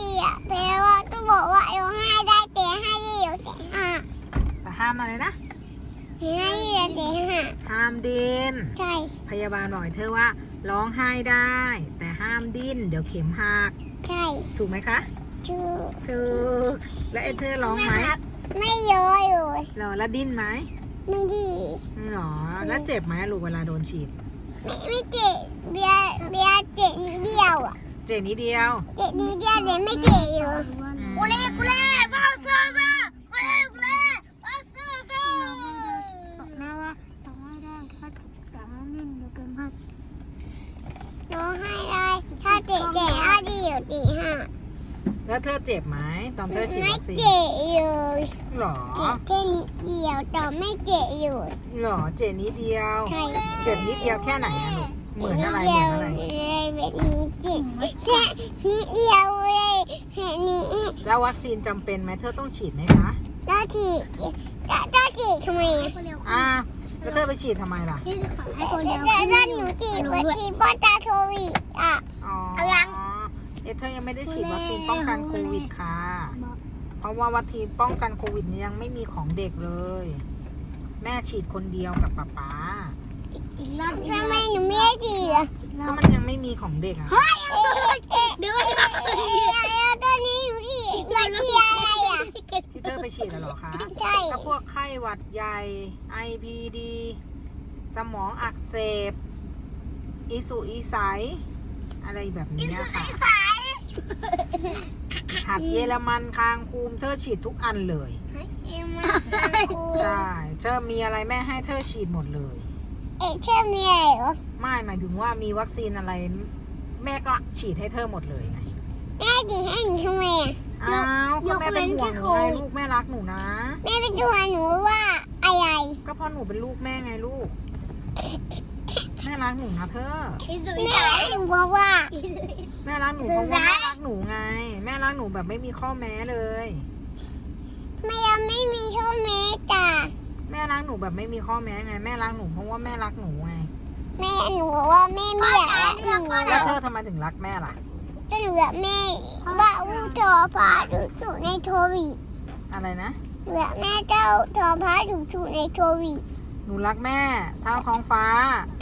ดีอะแปลว่าต้องบอกว่าร้องไห้ได้แต่ให้เดียวแต่ห้าแต่ห้ามอะไรนะให้เดียวแต่ห้าห้ามดิ้นใช่พยาบาลบอกเธอว่า ร้องไห้ได้ แต่ห้ามดิ้น เดี๋ยวเข็มหัก ใช่ถูกไหมคะถูกถูกแล้วเอเธอร์ร้องไหมไม่เยอะเลยหรอแล้วดิ้นไหมไม่ดีหรอแล้วเจ็บไหมลูกเวลาโดนฉีด ไม่ไม่เจ็บเบียเบียเจ็บนิดเดียว เจ็บนิดเดียว เจ็บนิดเดียวแต่ไม่เจ็บเยอะกูเล่กูเล่บ้าซ่าซ่ากูเล่กูเล่บ้าซ่าซ่าแม่ว่าทำไม่ได้ถ้าจะให้นิ่งเดี๋ยวเกินพัดร้องไห้ได้ถ้าเจ็บแต่ห้าเดียวแต่ห้าแล้วเธอเจ็บไหมตอนเธอฉีดไม่วัคซีนเจ็บเลยหรอเจ็บแค่นิดเดียวแต่ไม่เจ็บเลยหรอเจ็บนิดเดียวใช่เจ็บนิดเดียวแค่ไหนอะลูก เหมือนอะไรเหมือนอะไรเลยแบบนี้เจ็บแค่นิดเดียวเลยแค่นี้แล้ววัคซีนจำเป็นไหมเธอต้องฉีดไหมคะแล้วฉีดแล้วแล้วฉีดทำไมอะอ้าวแล้วเธอไปฉีดทำไมล่ะที่จะขอให้คนเดียวแล้วแล้วหนูฉีดวัคซีนป้องกันโควิดอะอ๋อเอายังเอเธอยังไม่ได้ฉีดวัคซีนป้องกันโควิดค่ะ เพราะว่าวัคซีนป้องกันโควิดเนี่ยยังไม่มีของเด็กเลย แม่ฉีดคนเดียวกับป๊าป๊าอีกรอบทำไมหนูไม่ ได้ฉีดอะก็มันยังไม่มีของเด็กอะเดี๋ยวแล้วตอนนี้หนูฉีดวัคซีนอะไรอะที่เธอไปฉีดอะเหรอคะใช่ก็พวกไข้หวัดใหญ่ IPD สมองอักเสบอีสุอีใสอะไรแบบนี้ค่ะหัดเยอรมันคางคูมเธอฉีดทุกอันเลยเอ็มมาใช่ เธอมีอะไรแม่ให้เธอฉีดหมดเลย เอ็กเชื่อมีอะไรเหรอไม่หมายถึงว่ามีวัคซีนอะไร แม่ก็ฉีดให้เธอหมดเลยไงแม่ดีให้หนูทำไมอะ อ้าวก็แม่เป็นห่วงหนูไงลูกแม่รักหนูนะ แม่เป็นตัวหนูว่าอะไร ก็เพราะหนูเป็นลูกแม่ไงลูก แม่รักหนูนะเธอ แม่หนูบอกว่า แม่รักหนูเพราะว่าแม่รักหนูไง แม่รักหนูแบบไม่มีข้อแม้เลยแม่ยังไม่มีช่อเมตตา แม่รักหนูแบบไม่มีข้อแม้ไง แม่รักหนูเพราะว่าแม่รักหนูไงแม่หนูบอกว่าแม่ไม่อยากรักหนูแล้วเธอทำไมถึงรักแม่ล่ะก็หนูรักแม่ว่าอู้ทอพาดูถูกในโทวีอะไรนะเหลือแม่เจ้าทอพาดูถูกในโทวีหนูรักแม่เท่าท้องฟ้า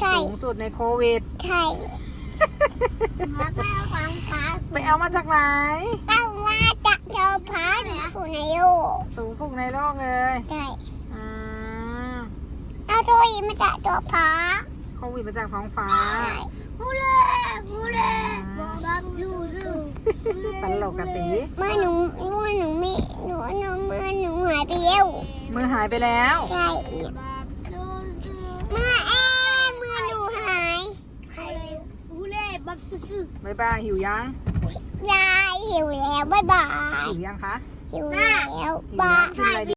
ใช่สูงสุดในโควิดใช่รักแม่ฟังฟ้าไปเอามาจากไหนเอาว่าจะทอพาดูถูกในโลกสูงสุดในโลกเลยใช่ อ่าเอาโทวีมาจากทอพาโควิดมาจากท้องฟ้า ฮูเล่ฮูเล่บังยูซูตลกกะตีเมื่อหนูเมื่อหนูไม่หนูหนูเมื่อหนูหายไปแล้วมือหายไปแล้ว ใช่เมื่อเอ๊ะเมื่อหนูหายฮูเล่บับซื่อบ๊ายบายหิวยังยายหิวแล้วบ๊ายบายหิวยังคะหิวแล้วหิวบาแล้วกินอะไรยดี